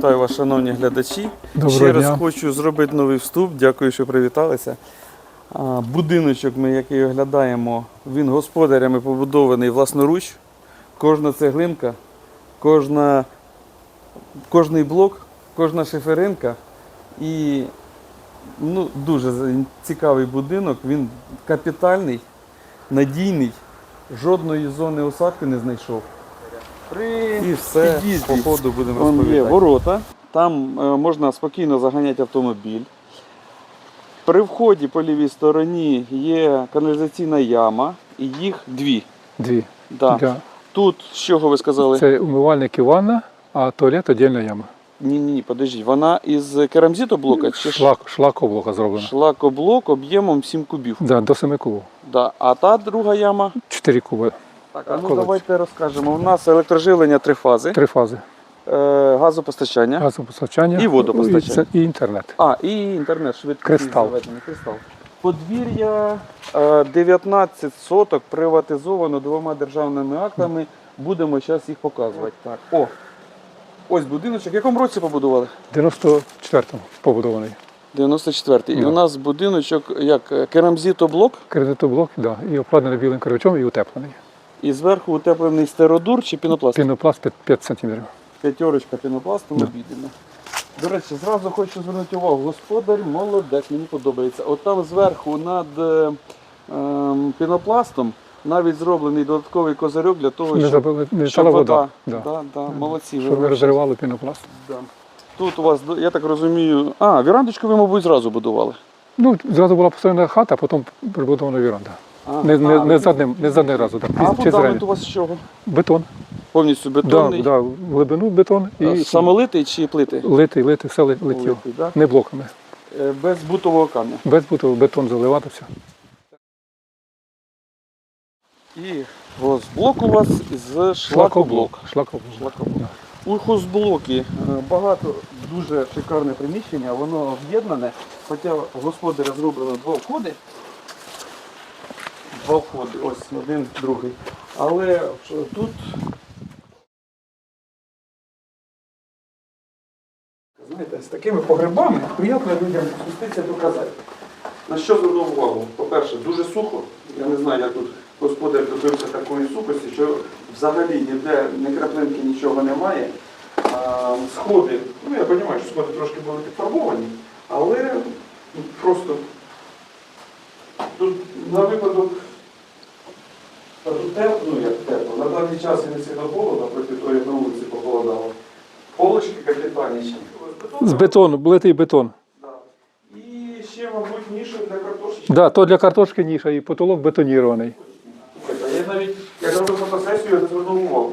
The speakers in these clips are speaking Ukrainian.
Вітаю вас, шановні глядачі. Доброго Ще раз хочу зробити новий вступ. Дякую, що привіталися. Будиночок, ми, який оглядаємо, він господарями побудований власноруч. Кожна цеглинка, кожна, кожний блок, кожна шиферинка. І ну, дуже цікавий будинок. Він капітальний, надійний, жодної зони осадки не знайшов. І все, по ходу будемо Вон розповідати. є ворота, там е, можна спокійно заганяти автомобіль. При вході по лівій стороні є каналізаційна яма, і їх дві. Дві. Да. Для... Тут, з чого ви сказали? Це умивальник і ванна, а туалет отдельна яма. Ні, ні, ні, подождіть. Вона із керамзитоблока чи Шлак, шлакоблока зроблена. шлакоблок об'ємом 7 кубів. Да, до 7 кубів. Да. А та друга яма. 4 куби. Так, а ну давайте розкажемо. У нас електроживлення три фази, Три фази. е, газопостачання. Газопостачання І водопостачання. І, і інтернет. А, і інтернет швидкий Кристал. заведений кристал. Подвір'я е, 19 соток приватизовано двома державними актами. Будемо зараз їх показувати. Так. О, ось будиночок. В якому році побудували? В 94-му побудований. 94-й. І у нас будиночок як е, керамзитоблок, Кредитоблок, да, і обкладений білим кирпичом і утеплений. І зверху утеплений стеродур чи пінопласт. Пінопласт 5, 5 см. П'ятерочка пінопласту Да. обідена. До речі, зразу хочу звернути увагу. Господар молодець, мені подобається. От там зверху над е, ем, пінопластом навіть зроблений додатковий козирьок для того, Не щоб, забили, не щоб вода. вода. Да. Да, да, молодці. ви Щоб не молодці. розривало пінопласт. Да. Тут у вас, я так розумію. А, вірандочку ви, мабуть, зразу будували. Ну, зразу була построєна хата, а потім прибудована віранда. Не, не, не, за одним, не за одним разом, так, а фундамент у вас з чого? Бетон. Повністю Да, бетонний. да, в глибину бетон і Самолитий чи плити? литий, литий, все ли- летіло. Литий, да? Не блоками. Е, Без бутового камня. Без буту бетон заливатися. І госблок у вас з шлакоблок. Шлакоблок. Шлакоблок. У хозблокі е, багато дуже шикарне приміщення, воно об'єднане, хоча господаря зроблено два входи. Два входи, ось один, другий. Але тут. Знаєте, з такими погребами приємно людям спуститися доказати. На що звернув увагу? По-перше, дуже сухо. Я не знаю, як тут господар добився такої сухості, що взагалі ніде ні краплинки нічого немає. Сходи, ну я розумію, що сходи трошки були підфарбовані, але просто тут на випадок тепло, ну як тепло, на даний час і не сильно холодно, проти як на вулиці похолодало. Полочки капітальні. З бетону, литий бетон. І ще, мабуть, ніша для картошки. Да, то для картошки ніша і потолок бетонірований. Я навіть, як робив фотосесію, я не звернув увагу.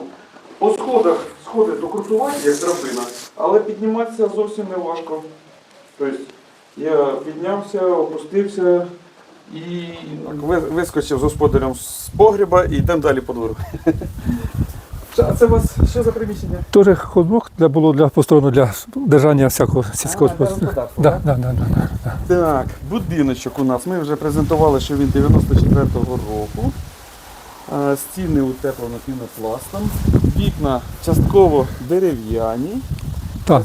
По сходах сходи то крутуваті, як драбина, але підніматися зовсім не важко. Тобто я піднявся, опустився і так, вискочив з господарем з погріба і йдемо далі по двору. А це у вас що за приміщення? Теж ходблок для було для построєно для держання всякого сільського господарства. Да, да, да, да, да. Так, будиночок у нас. Ми вже презентували, що він 94-го року. Стіни утеплено пінопластом. Вікна частково дерев'яні, Так.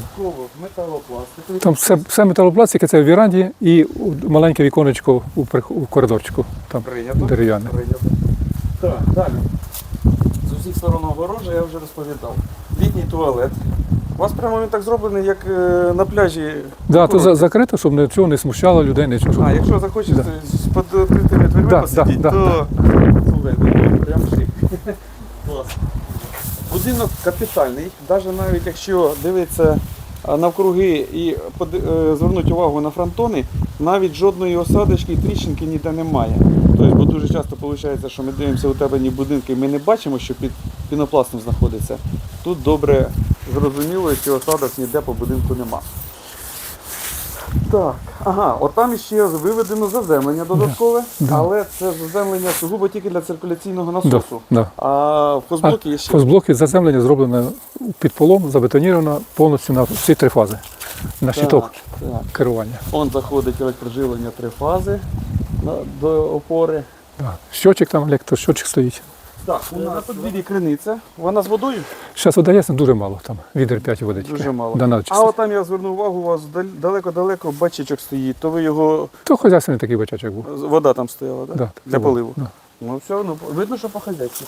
металопластикові. Там все, все металопластики, це в віранді і маленьке віконечко у, у коридорчику. Там Прийнято. дерев'яне. Прийнято. Так, далі. З усіх сторон огорожа я вже розповідав. Літній туалет. У вас прямо він так зроблений, як е, на пляжі. Да, то за- закрито, щоб нічого не смущало людей, нічого. щоб- А, якщо захочете Да. під відкритими дверима Да, посидіти, да, то слухайте, прям шик. Будинок капітальний, навіть навіть якщо дивитися навкруги і е, звернути увагу на фронтони, навіть жодної осадочки і тріщинки ніде немає. Тобто, бо дуже часто виходить, що ми дивимося у тебе будинки, ми не бачимо, що під пінопластом знаходиться. Тут добре зрозуміло, що осадок ніде по будинку нема. Так, ага, от там ще виведено заземлення додаткове, да. але це заземлення сугубо тільки для циркуляційного насосу. да. А в хозблокі є ще. Хозблоки заземлення зроблено під полом, забетоніровано повністю на всі три фази. На щиток Так, так. керування. Он заходить електроживлення три фази до опори. Да. Щочик там, електрощочик стоїть. Так, у нас на подвір'ї криниця. Вона з водою? Зараз вода ясна дуже мало, там відер 5 води. тільки. Дуже мало. Да, на А от там я звернув увагу, у вас дал- далеко-далеко бачачок стоїть, то ви його. То хазяйственний такий бачачок був. Вода там стояла, так? Да, Для поливу. Да. Ну все, ну видно, що по хазяйці.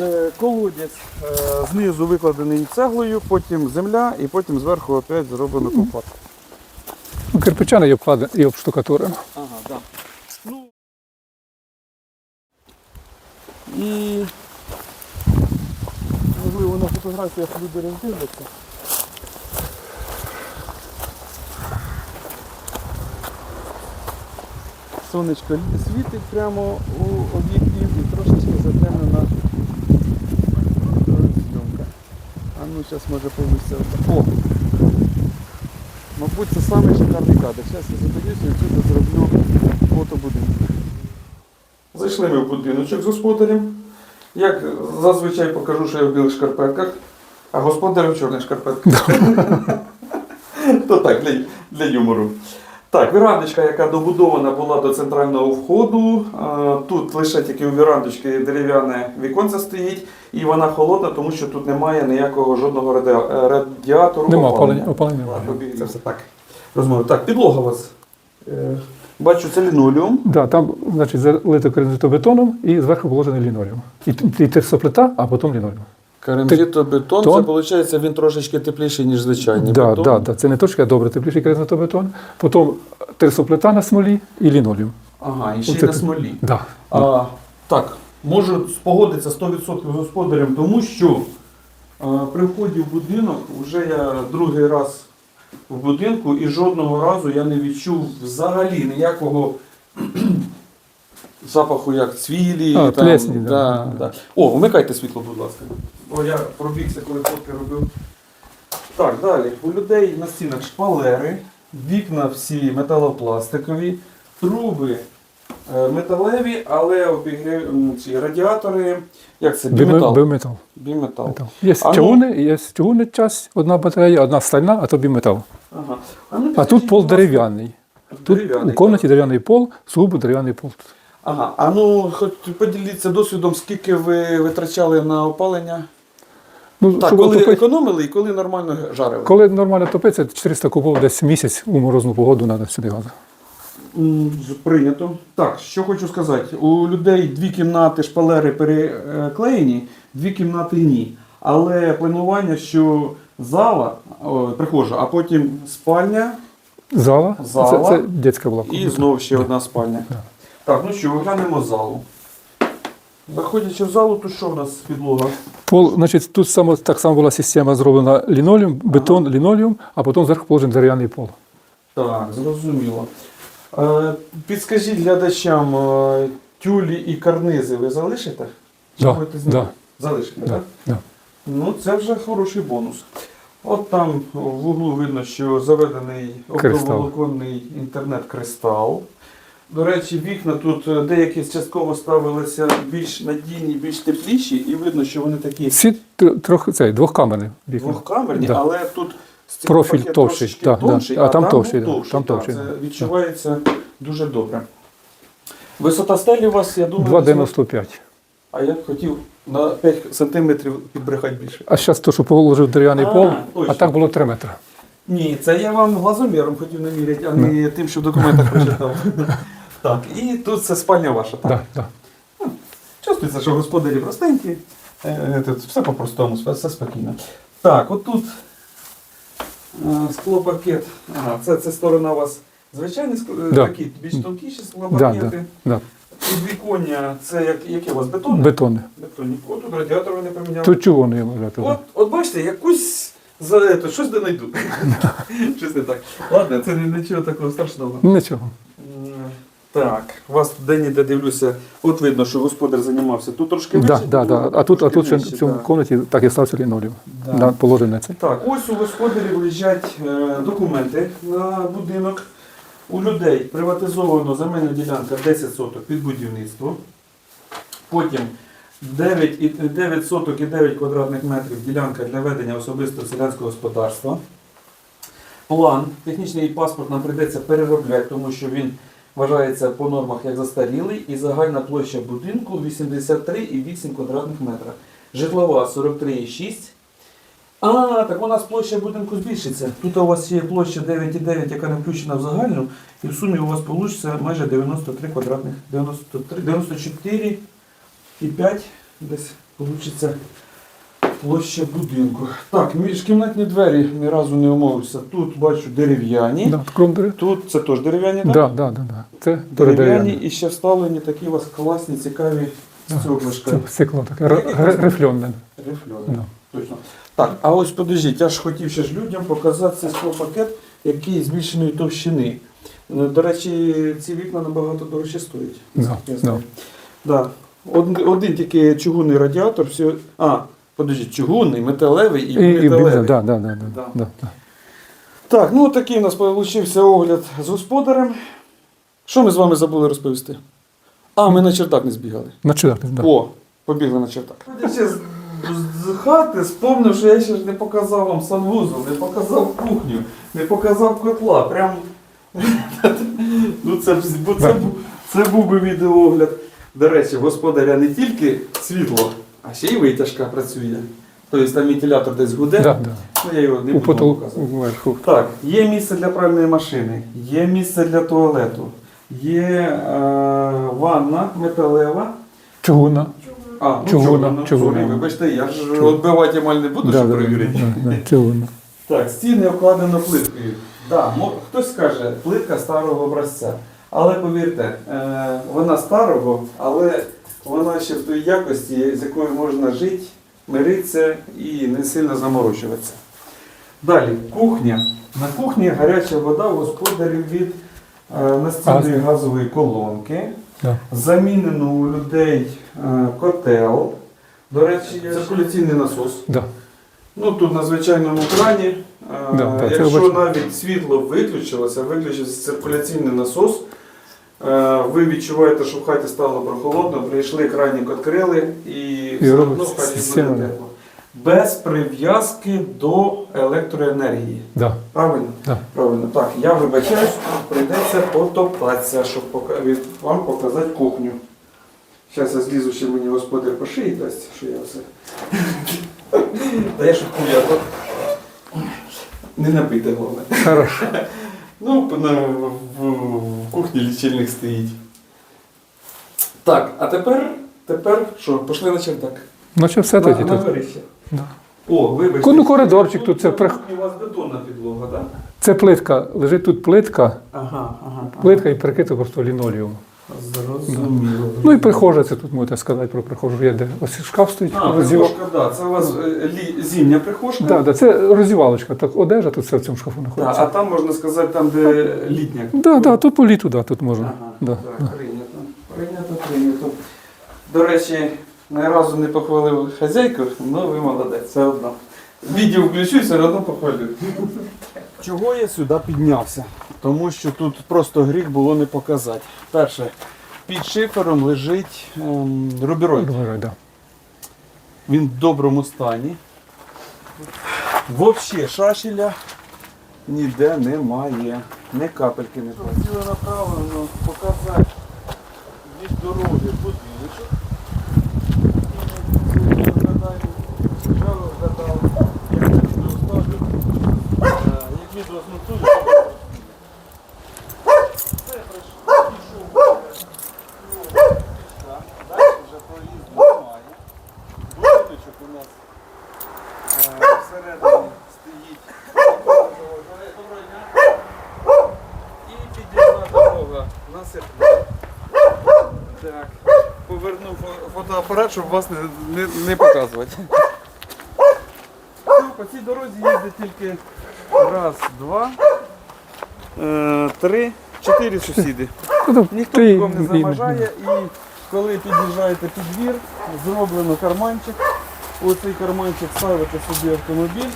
Е, Колодязь е, знизу викладений цеглою, потім земля і потім зверху опять зроблено копатку. Ну, кирпичане і обкладено, і обштукатурено. Ага, так. І можливо на фотографіях люди роздивляться. Сонечко світить прямо у об'єктив і трошечки затемнена зйомка. А ну зараз може повністю. О! Мабуть, це самий шикарний кадр. Зараз я зупинюся і тут зроблю фото будинку. Зайшли ми в будиночок з господарем. Як зазвичай покажу, що я в білих шкарпетках, а господар в чорних шкарпетках. То так, для, для юмору. Так, вірандочка, яка добудована була до центрального входу. Тут лише тільки у вірандочки дерев'яне віконце стоїть, і вона холодна, тому що тут немає ніякого жодного радіатору. Нема опалення. опалення. Це все так. Розмови. Так, підлога у вас. Бачу, це лінолеум. Да, там, значить, залито керамзитобетоном і зверху положений лінолеум. І, і терсоплита, а потім лінолеум. Керамзитобетон, Тон? це виходить, він трошечки тепліший, ніж звичайний Да, бетон. да, да. Це не точка, а добре, тепліший керамзитобетон. Потім терсоплита на смолі і лінолеум. Ага, і ще й Оце на смолі. Да. А, так, можу спогодитися 100% з господарем, тому що а, при вході в будинок вже я другий раз в будинку і жодного разу я не відчув взагалі ніякого запаху, як цвілі. А, там, плесні, да. да, да. О, вмикайте світло, будь ласка. О, я пробігся, коли фотки робив. Так, далі. У людей на стінах шпалери, вікна всі металопластикові, труби металеві, але обігрів... ці радіатори, як це, біметал. Биметал. Біметал. Метал. Є А ну- є чавунна часть, одна батарея, одна стальна, а то біметал. Ага. А, ну, А тут пол дерев'яний. Тут Дерев'яний, у кімнаті дерев'яний пол, сугубо дерев'яний пол. Ага. А ну, хоч поділіться досвідом, скільки ви витрачали на опалення? Ну, Так, коли отопити- економили і коли нормально жарили? Коли нормально топиться, 400 кубов десь місяць у морозну погоду треба сюди газу. Прийнято. Так, що хочу сказати. У людей дві кімнати шпалери переклеєні, дві кімнати ні. Але планування, що зала, о, прихожа, а потім спальня Зала, Зала. Це, це дитяча була і знову ще одна спальня. Так, ну що, оглянемо залу. Заходячи в залу, то що в нас підлога? Пол, значить, тут само, так само була система зроблена лінолеум, бетон, лінолеум, а потім зверху положений дерев'яний пол. Так, зрозуміло. Е, підскажіть глядачам, е, тюлі і карнизи ви залишите? Чи Да, будете зняти? да. Залишите, Да, так? да. Ну, це вже хороший бонус. От там в углу видно, що заведений оптоволоконний інтернет-кристал. До речі, вікна тут е, деякі частково ставилися більш надійні, більш тепліші, і видно, що вони такі Всі трохи цей, двохкамерні вікна. двохкамерні, Да. але тут Профіль товщий, трошечки да, да. тонший, А там товщий, да, там так, товщий, Це да. відчувається дуже добре. Висота стелі у вас, я думаю, 2,95. а я б хотів на 5 сантиметрів підбрехати більше. А зараз то, що положив дерев'яний А, пол, точно. а так було 3 метри. Ні, це я вам глазоміром хотів наміряти, а не тим, що в документах прочитав. Так, і тут це спальня ваша, так? Да, да. Чувствується, що господарі простенькі. Е, все по-простому, все, спокійно. Так, отут е, склопакет. Ага, це, це сторона у вас звичайні скло- е, Да. такі більш тонкіші склопакети. да, да. Підвіконня, це як, яке у вас бетон? Бетони. Бетонні. От тут радіатор ви не поміняли. Тут чого не радіатор? От, от бачите, якусь за ето, щось де знайду. щось не так. Ладно, це нічого такого страшного. Нічого. Так, у вас день іде дивлюся, от видно, що господар займався. Тут трошки Да, вище, да, да. А тут, а тут ще в цьому да. кімнаті так і стався лінолеум. Да. Да. Положений цей. Так, ось у господарів лежать е, документи на будинок. У людей приватизовано земельна ділянка 10 соток під будівництво. Потім 9, і- 9 соток і 9 квадратних метрів ділянка для ведення особистого селянського господарства. План, технічний паспорт нам прийдеться переробляти, тому що він вважається по нормах як застарілий і загальна площа будинку 83,8 квадратних метра. Житлова 43,6. А, так у нас площа будинку збільшиться. Тут у вас є площа 9,9, яка не включена в загальну, і в сумі у вас вийде майже 93 квадратних, 94,5 десь вийде площа будинку. Так, міжкімнатні двері ні разу не умовився. Тут бачу дерев'яні. Да. Тут це теж дерев'яні, так? Да, да, да, да. Це Дерев'яні і ще вставлені такі у вас класні, цікаві стеклишка. Це стекло таке, рифльоне. Рифльоне. Да. Точно. Так, а ось подождіть, я ж хотів ще ж людям показати цей склопакет, який збільшеної товщини. Ну, До речі, ці вікна набагато дорожче стоять. Да, Я да. Да. Один, один тільки чугунний радіатор, всі... а, подождіть, чугунний, металевий і, І, і металевий. да, да, да, да, Да. да, да. Так, ну такий у нас вийшов огляд з господарем. Що ми з вами забули розповісти? А, ми на чердак не збігали. На чердак, да. О, побігли на чердак. З, з хати, спомнив, що я ще ж не показав вам санвузол, не показав кухню, не показав котла. Прям. ну це, бо це, це був би відеоогляд. До речі, господаря не тільки світло, а ще й витяжка працює. Тобто там вентилятор десь гуде, Да, да. ну я його не У буду вверху. Так, є місце для пральної машини, є місце для туалету, є е, ванна металева. Чугуна. А, ну, Чугуна, чугуна, чугуна. Вибачте, я ж відбивати маль не буду, Да, щоб да, перевірити. да, да, чугуна. Так, стіни обкладено плиткою. Да, хтось скаже, плитка старого образця. Але повірте, е, вона старого, але вона ще в тій якості, з якою можна жити, миритися і не сильно заморочуватися. Далі, кухня. На кухні гаряча вода у господарів від е, настільної газової колонки. Замінено у людей е, котел. До речі, циркуляційний насос. Да. Ну тут на звичайному крані. е, Да, якщо навіть світло виключилося, виключився циркуляційний насос. Е, Ви відчуваєте, що в хаті стало прохолодно, прийшли кранік відкрили і, все одно в хаті буде тепло. Без прив'язки до електроенергії. Да. Правильно? Да. Правильно. Так, я вибачаюсь, прийдеться потоптатися, щоб вам показати кухню. Зараз я злізу, ще мені господар по шиї дасть, що я все. Та я шутку, я то. Не напийте головне. Хорошо. Ну, кухні лічильник стоїть. Так, а тепер, тепер що, пішли на чердак. Ну що все тоді на тут. Да. О, вибачте. Ну, коридорчик тут це на У вас бетонна підлога, так? Це плитка. Лежить тут плитка, Ага, ага. плитка і прикрита просто лінолеум. Зрозуміло. Ну і прихожа, це тут можете сказати про прихожу. Є де ось шкаф стоїть, А, роздівал. прихожка, да. Це у вас е, лі- зимня прихожка. Да, да, це роздівалочка, так одежа тут все в цьому шкафу Да, знаходиться. а там можна сказати, там, де літня. Да, да, тут по літу, да, тут можна. Ага, Да. так, прийнято. Прийнято, прийнято. До речі, ні разу не похвалив хазяйку, ну ви молодець, все одно. Відео включу, все одно похвалю. Чого я сюди піднявся? Тому що тут просто гріх було не показати. Перше, під шифером лежить ем, рубіроїд. Да. Він в доброму стані. Взагалі шашеля ніде немає. Ні капельки не Хотіли направлено показати від дороги будиночок. Як відео ставлю, е, як відео змонтую, це прийшов. Далі вже проїзду немає. Будиночок у нас е, всередині стоїть. Доброго дня. І під'їзна дорога на серпі. Так. Повернув фо- фотоапарат, щоб вас не, не, не показувати. Все, По цій дорозі їздить тільки раз, два, е, три, чотири сусіди. Ну, Ніхто ти- нікому не заважає і коли під'їжджаєте під двір, зроблено карманчик. У цей карманчик ставите собі автомобіль,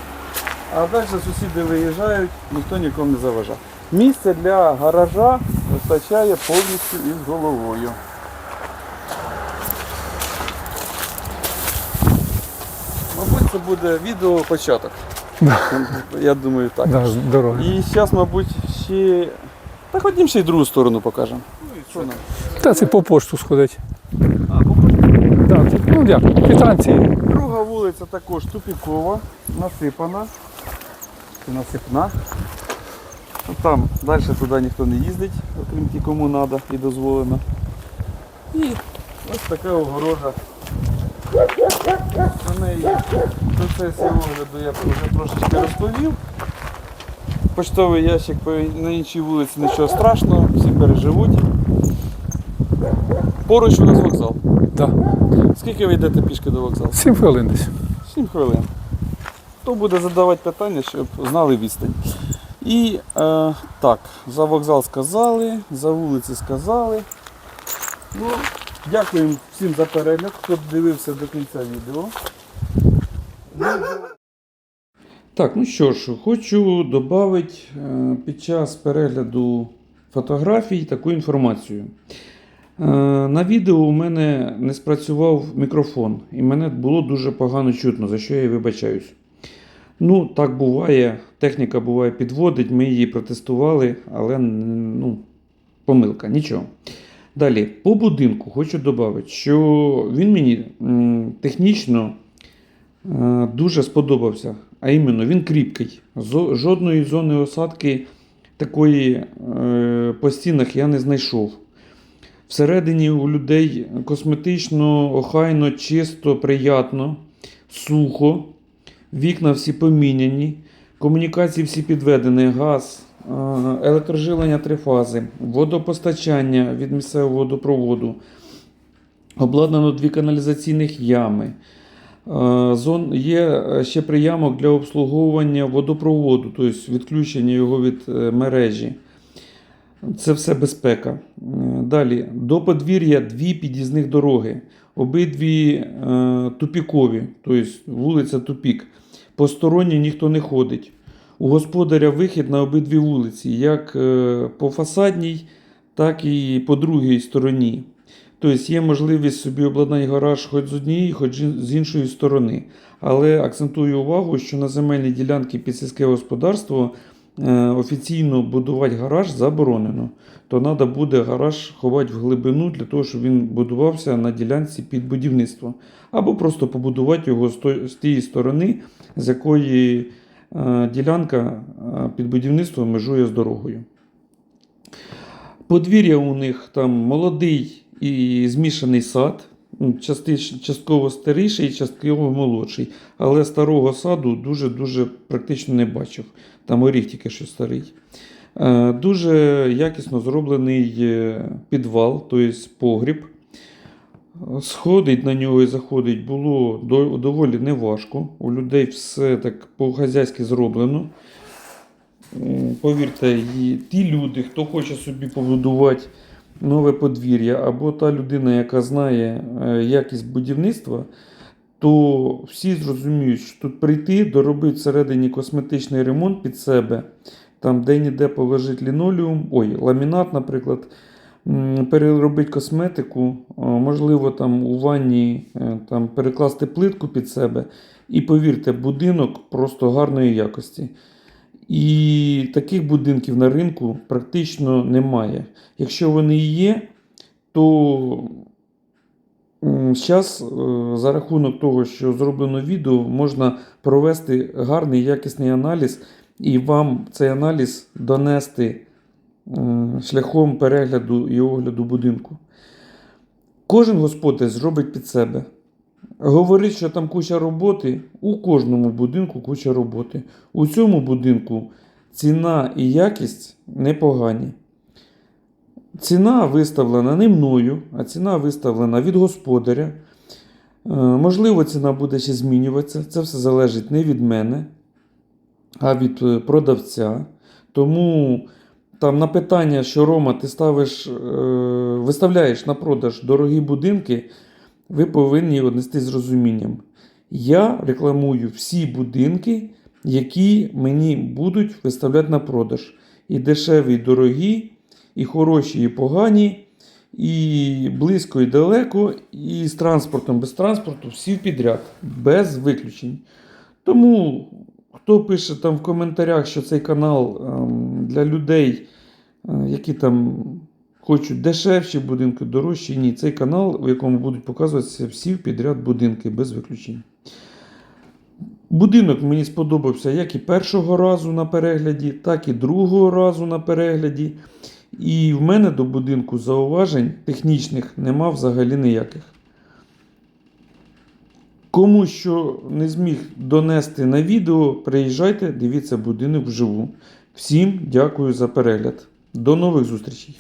а далі сусіди виїжджають, ніхто нікому не заважає. Місце для гаража вистачає повністю із головою. Мабуть, це буде відео початок. Я думаю, так. Да, з. І зараз, мабуть, ще Та ходім ще й другу сторону покажемо. Що нам? Та це по пошту сходить. А, по Да, це, ну як, квитанції. Друга вулиця також тупікова, насипана. Насипна. Ну, Там далі туди ніхто не їздить, окрім ті, кому треба і дозволено. І ось така огорожа. Неї процесі огляду я вже трошечки розповів. Поштовий ящик на іншій вулиці нічого страшного, всі переживуть. Поруч у нас вокзал. Да. Скільки ви йдете пішки до вокзалу? Сім хвилин десь. 7 хвилин. Хто буде задавати питання, щоб знали відстань. І е, так, за вокзал сказали, за вулиці сказали. Ну, дякуємо всім за перегляд, хто дивився до кінця відео. Так, ну що ж, хочу додати під час перегляду фотографій таку інформацію. Е, На відео у мене не спрацював мікрофон, і мене було дуже погано чутно, за що я вибачаюсь. Ну, так буває, техніка буває підводить, ми її протестували, але ну, помилка, нічого. Далі, по будинку хочу додати, що він мені технічно е, дуже сподобався. А іменно, він кріпкий. Жодної зони осадки такої е, по стінах я не знайшов. Всередині у людей косметично, охайно, чисто, приятно, сухо, вікна всі поміняні, комунікації всі підведені, газ, електрожилення три фази, водопостачання від місцевого водопроводу, обладнано дві каналізаційних ями. Е, Зон, є е, ще приямок для обслуговування водопроводу, тобто відключення його від е, мережі. Це все безпека. Е, Далі, до подвір'я дві під'їзних дороги, обидві е, тупікові, тобто вулиця Тупік. Посторонні ніхто не ходить. У господаря вихід на обидві вулиці, як е, по фасадній, так і по другій стороні. Тобто є можливість собі обладнати гараж хоч з однієї, хоч з іншої сторони. Але акцентую увагу, що на земельній ділянці під сільське господарство е, офіційно будувати гараж заборонено. То треба буде гараж ховати в глибину для того, щоб він будувався на ділянці під будівництво. Або просто побудувати його з тієї сторони, з якої ділянка е, під будівництвом межує з дорогою. Подвір'я у них там молодий і змішаний сад, частково старіший, і частково молодший. Але старого саду дуже-дуже практично не бачив. Там оріг тільки що старий. Е, Дуже якісно зроблений е, підвал, тобто погріб. Сходить на нього і заходить було доволі неважко. У людей все так по-хазяйськи зроблено. Повірте, ті люди, хто хоче собі побудувати нове подвір'я, або та людина, яка знає е, якість будівництва, то всі зрозуміють, що тут прийти, доробити всередині косметичний ремонт під себе, там де-ніде положити лінолеум, ой, ламінат, наприклад, переробити косметику, е, можливо, там у ванні е, там, перекласти плитку під себе. І повірте, будинок просто гарної якості. І таких будинків на ринку практично немає. Якщо вони і є, то зараз за рахунок того, що зроблено відео, можна провести гарний якісний аналіз і вам цей аналіз донести шляхом перегляду і огляду будинку. Кожен господар зробить під себе. Говорить, що там куча роботи, у кожному будинку куча роботи. У цьому будинку ціна і якість непогані. Ціна виставлена не мною, а ціна виставлена від господаря. Е, Можливо, ціна буде ще змінюватися. Це все залежить не від мене, а від е, продавця. Тому там на питання, що Рома, ти ставиш, е, виставляєш на продаж дорогі будинки, ви повинні однести з розумінням. Я рекламую всі будинки, які мені будуть виставляти на продаж. І дешеві, і дорогі, і хороші, і погані, і близько, і далеко, і з транспортом, без транспорту, всі підряд, без виключень. Тому, хто пише там в коментарях, що цей канал ем, для людей, е, які там хочуть дешевші будинки, дорожчі. Ні, цей канал, в якому будуть показуватися всі підряд будинки без виключень. Будинок мені сподобався як і першого разу на перегляді, так і другого разу на перегляді. І в мене до будинку зауважень технічних нема взагалі ніяких. Кому що не зміг донести на відео, приїжджайте, дивіться будинок вживу. Всім дякую за перегляд. До нових зустрічей!